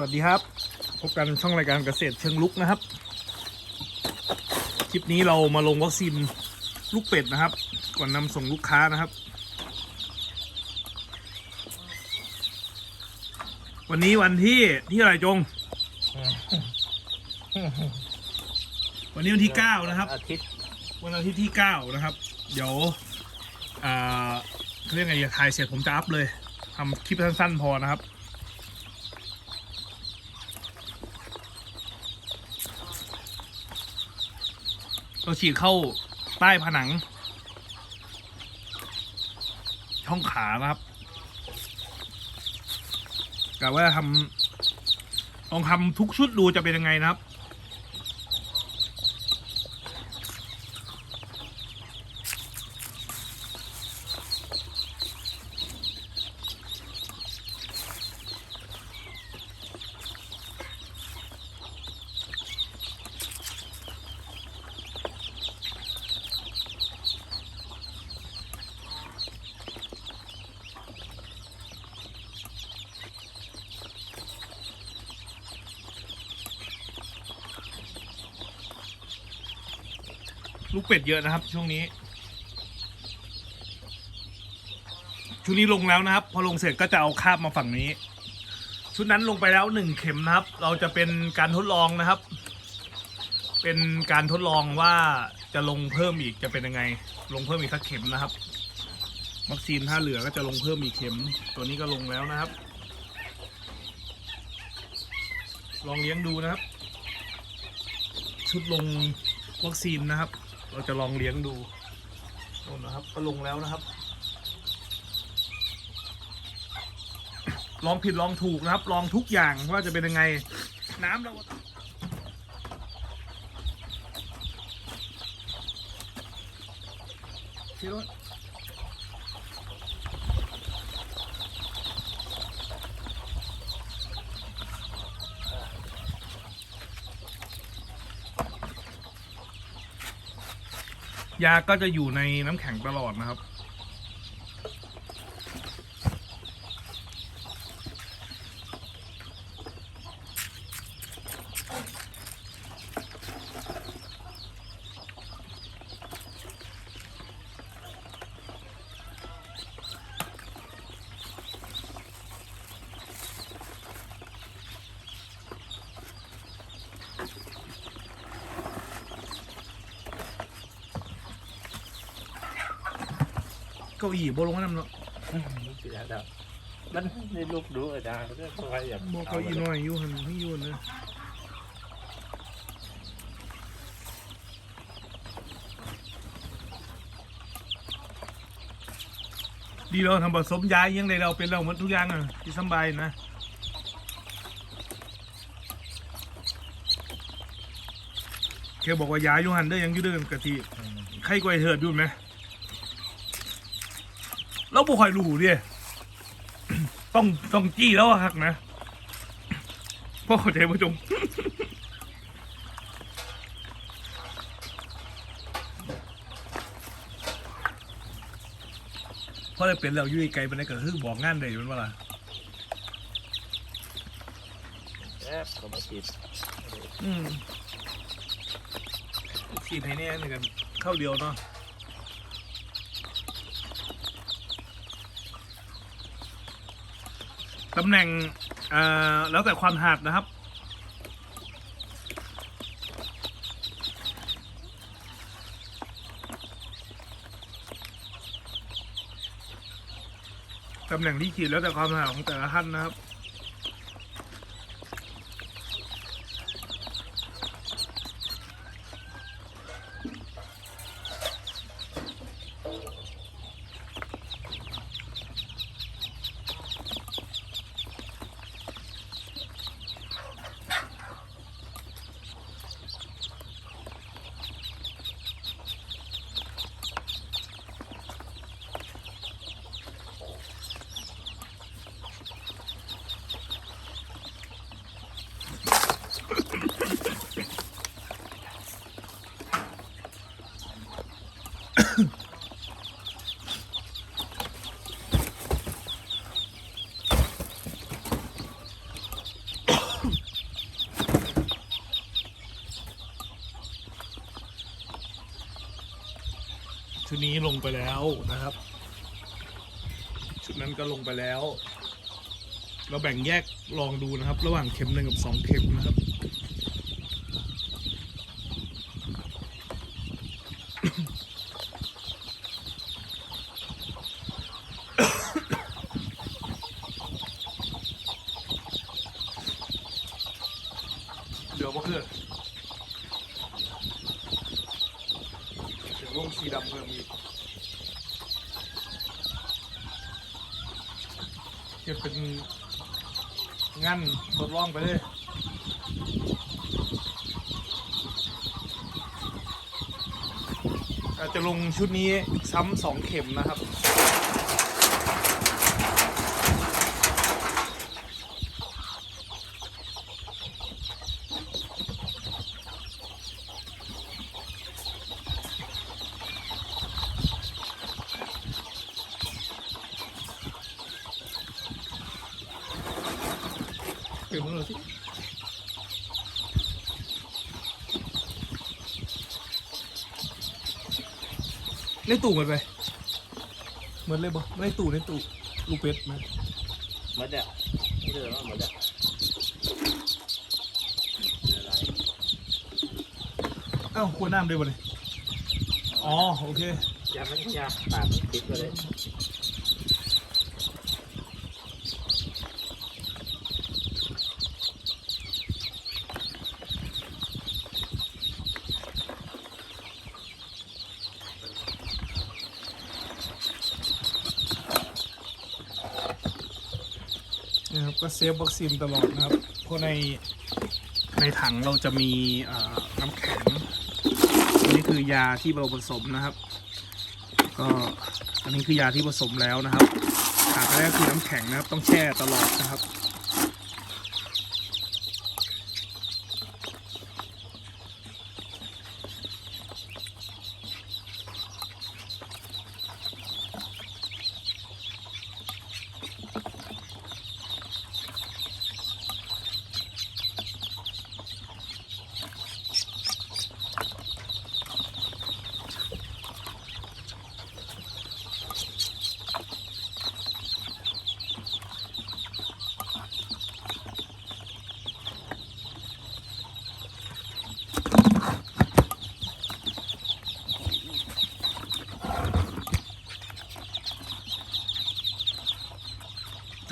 วัสดีครับ พบกันช่องรายการเกษตรเชิงลุกนะครับ คลิปนี้เรามาลงวัคซีนลูกเป็ดนะครับ ก่อนนำส่งลูกค้านะครับ วันนี้วันที่ที่อะไรจง วันนี้วันที่เก้านะครับ อาทิตย์วันอาทิตย์ที่เก้านะครับ เดี๋ยวอ่าเขาเรียกไงอย่าถ่ายเสร็จผมจะอัพเลยทำคลิปสั้นๆพอนะครับ เราฉีดเข้าใต้ผนัง ช่องขานะครับกะว่าทำลองทำทุกชุดดูจะเป็นยังไงนะครับ ลูกเป็ดเยอะนะครับ ช่วงนี้ ชุดนี้ลงแล้วนะครับ พอลงเสร็จก็จะเอาคาบมาฝั่งนี้ ชุดนั้นลงไปแล้วหนึ่งเข็มนะครับ เราจะเป็นการทดลองนะครับ เป็นการทดลองว่าจะลงเพิ่มอีกจะเป็นยังไง ลงเพิ่มอีกสักเข็มนะครับวัคซีนถ้าเหลือก็จะลงเพิ่มอีกเข็ม ตัวนี้ก็ลงแล้วนะครับ ลองเลี้ยงดูนะครับ ชุดลงวัคซีนนะครับ เราจะลองเลี้ยงดูโน่นนะครับ ก็ลงแล้วนะครับ ลองผิดลองถูกนะครับ ลองทุกอย่างว่าจะเป็นยังไง น้ำเราก็ที่ร ยาก็จะอยู่ในน้ำแข็งตลอดนะครับ เก้าอี้โบลงน้ำเนาะนี่สิแล้วมันในลูกดูอาจารย์ก็คอยอยากโบเก้าอี้น้อยอยู่หันให้อยูนะดีเราทำผสมยายังไงเราเป็นเราหมดทุกอย่างอะที่สำบายนะแค่บอกว่ายาอยู่หันเด้อยังอยู่เดิมกะทิใครกวยเถิดอยู่ไหม เราบ่ค่อยรู้ดิต้องต้องจี้แล้วอะครับนะพ่อเข้าใจผู้ชมเพราะได้เป็นแล้วอยุ่ยไกลไปไหนก็คือบอกงานได้มันว่าล่ะแอบก็มาติดอืมฉีดให้แน่เหมือนกันเข้าเดียวเนาะ ตำแหน่งแล้วแต่ความหัดนะครับ ตำแหน่งที่ขีดแล้วแต่ความถนัดของแต่ละท่านนะครับ นี้ลงไปแล้วนะครับ ชุดนั้นก็ลงไปแล้ว เราแบ่งแยกลองดูนะครับ ระหว่างเข็มหนึ่งกับสองเข็มนะครับเดี๋ยวก็คือเดี๋ยว ชีดำเพิ่มอีกเก็บเป็นงั้นทดลองไปเลยอาจจะลงชุดนี้ซ้ำสองเข็มนะครับ เก็บมันเลยสิในตู้หมดไปเหมือนเลยบ่ในตู้ในตู้ลูกเป็ดไหมหมดแล้วไม่เจอว่าหมดแล้วอะไรอ้าวขวดน้ำด้วยบ่เลยอ๋อโอเค ยามันยาปากมันติดไปเลย ก็เซฟวัคซีนตลอดนะครับ เพราะในในถังเราจะมีน้ำแข็งอันนี้คือยาที่เราผสมนะครับ ก็อันนี้คือยาที่ผสมแล้วนะครับขาดแรก็คือน้ำแข็งนะครับ ต้องแช่ตลอดนะครับ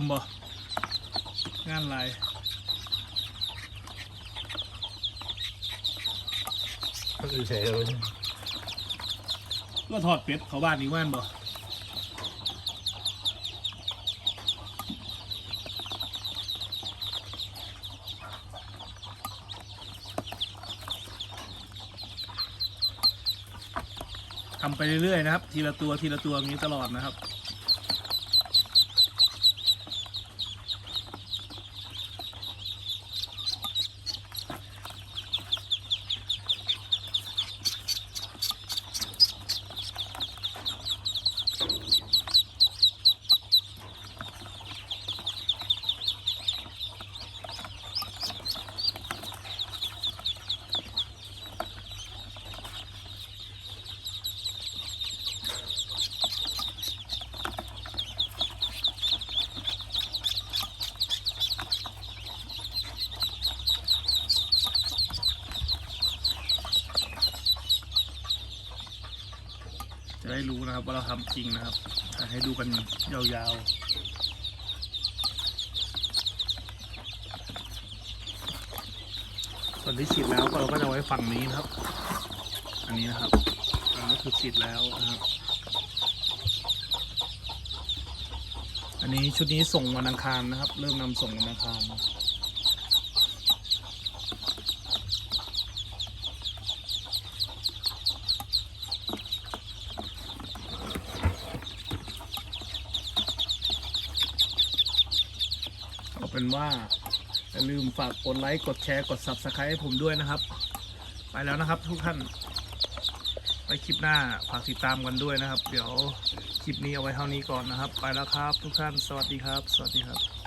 มบ่งานลายก็คือเฉยเลยก็ถอดเป็ดเขาบ้านนี้ว่านบ่ทำไปเรื่อยๆนะครับ ทีละตัวทีละตัวอย่างนี้ตลอดนะครับ ได้รู้นะครับ ว่าเราทำจริงนะครับ ให้ดูกันยาวๆส่วนที่ฉีดแล้วเราก็จะไว้ฝั่งนี้นะครับ อันนี้นะครับ อันนี้คือฉีดแล้วนะครับ อันนี้ชุดนี้ส่งวันอังคารนะครับ เริ่มนำส่งวันอังคาร เป็นว่าอย่าลืมฝากกดไลค์ กดแชร์ กด Subscribe ให้ผมด้วยนะครับ ไปแล้วนะครับทุกท่าน ไปคลิปหน้าฝากติดตามกันด้วยนะครับ เดี๋ยวคลิปนี้เอาไว้เท่านี้ก่อนนะครับ ไปแล้วครับ ทุกท่าน สวัสดีครับ สวัสดีครับ